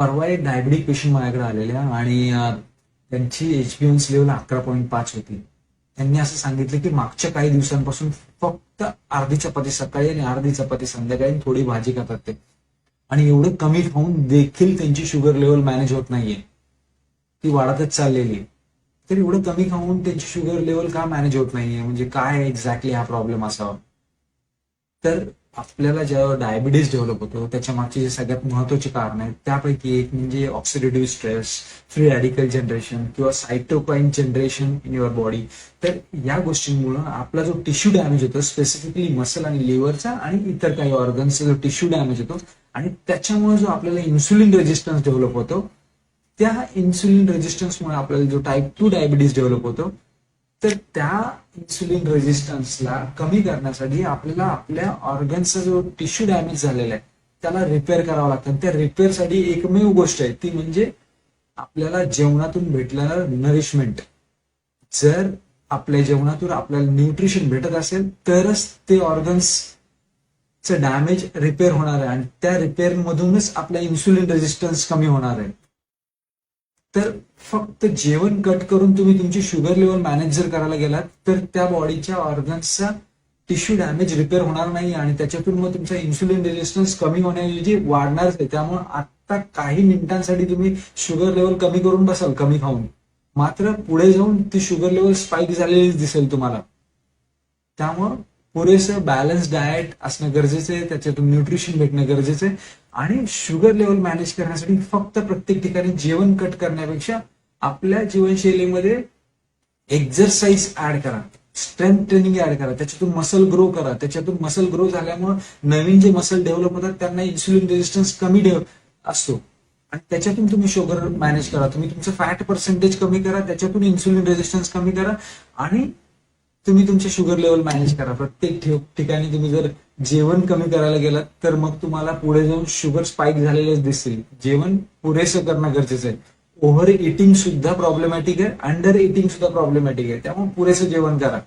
परवा एक diabetic patient माझ्याकडे आलेल्या आणि त्यांची एचबीएन्स लेवल अकरा पॉईंट पाच होती. त्यांनी असं सांगितलं की मागच्या काही दिवसांपासून फक्त अर्धी चपाती सकाळी आणि अर्धी चपाती संध्याकाळी थोडी भाजी खातात ते. आणि एवढं कमी खाऊन देखील त्यांची शुगर लेवल मॅनेज होत नाहीये. ती वाढतच चाललेली आहे. तर एवढं कमी खाऊन त्यांची शुगर लेवल का मॅनेज होत नाहीये? म्हणजे काय एक्झॅक्टली हा प्रॉब्लेम असावा? तर आपल्याला जेव्हा डायबिटीज डेव्हलप होतो त्याच्या मागची जे सगळ्यात महत्वाची कारण आहेत त्यापैकी एक म्हणजे oxidative stress free radical generation किंवा cytokine generation in your body तर या गोष्टींमुळे आपला जो टिश्यू डॅमेज होतो स्पेसिफिकली मसल आणि लिव्हरचा आणि इतर काही ऑर्गन्सचा जो टिश्यू डॅमेज होतो आणि त्याच्यामुळे जो आपल्याला इन्सुलिन रेजिस्टन्स डेव्हलप होतो त्या इन्सुलिन रेजिस्टन्समुळे आपल्याला जो टाईप टू डायबिटीज डेव्हलप होतो तर त्या इन्सुलिन रेजिस्टन्सला कमी करण्यासाठी आपल्याला आपल्या ऑर्गन्सचा जो टिश्यू डॅमेज झालेला आहे त्याला रिपेअर करावं लागतं. त्या रिपेअरसाठी एकमेव गोष्ट आहे ती म्हणजे आपल्याला जेवणातून भेटलेलं नरिशमेंट जर आपल्या जेवणातून आपल्याला न्यूट्रिशन भेटत असेल तरच ते ऑर्गन्स डॅमेज रिपेअर होणार आहे. आणि त्या रिपेअर मधूनच आपल्या इन्सुलिन रेजिस्टन्स कमी होणार आहे. तर फक्त जेवण कट करून तुम्ही तुमची शुगर लेवल मॅनेज जर करायला गेलात तर त्या बॉडीच्या ऑर्गन्सचा टिश्यू डॅमेज रिपेअर होणार नाही आणि त्याच्यातून मग तुमचा इन्सुलिन रेजिस्टन्स कमी होण्याऐवजी वाढणारच आहे त्यामुळे आता काही मिनिटांसाठी तुम्ही शुगर लेवल कमी करून बसाल कमी खाऊन. मात्र पुढे जाऊन ती शुगर लेवल स्पाईक झालेली दिसेल तुम्हाला. त्यामुळं पुरेसं बॅलन्स डाएट असणं गरजेचं आहे. त्याच्यातून न्यूट्रिशन भेटणं गरजेचं आहे. आणि शुगर लेवल मॅनेज करण्यासाठी फक्त प्रत्येक ठिकाणी जेवण कट करण्यापेक्षा आपल्या जीवनशैलीमध्ये एक्झरसाइज ऍड करा. स्ट्रेंथ ट्रेनिंग ऍड करा. त्याच्यातून मसल ग्रो करा. त्याच्यातून मसल ग्रो झाल्यामुळे नवीन जे मसल डेव्हलप होतात त्यांना इन्सुलिन रेजिस्टन्स कमी असतो. आणि त्याच्यातून तुम्ही शुगर मॅनेज करा. तुम्ही तुमचं फॅट पर्सेंटेज कमी करा. त्याच्यातून इन्सुलिन रेजिस्टन्स कमी करा. आणि तुम्ही तुमचे शुगर लेवल मॅनेज करा. प्रत्येक ठिकाणी तुम्ही जर जेवण कमी करायला गेलात तर मग तुम्हाला पुढे जाऊन शुगर स्पाइक झालेलेच दिसतील जेवण पुरेसं करणं गरजेचं आहे. ओव्हर इटिंग सुद्धा प्रॉब्लेमॅटिक आहे अंडर इटिंग सुद्धा प्रॉब्लेमॅटिक आहे. त्यामुळे पुरेसं जेवण करा.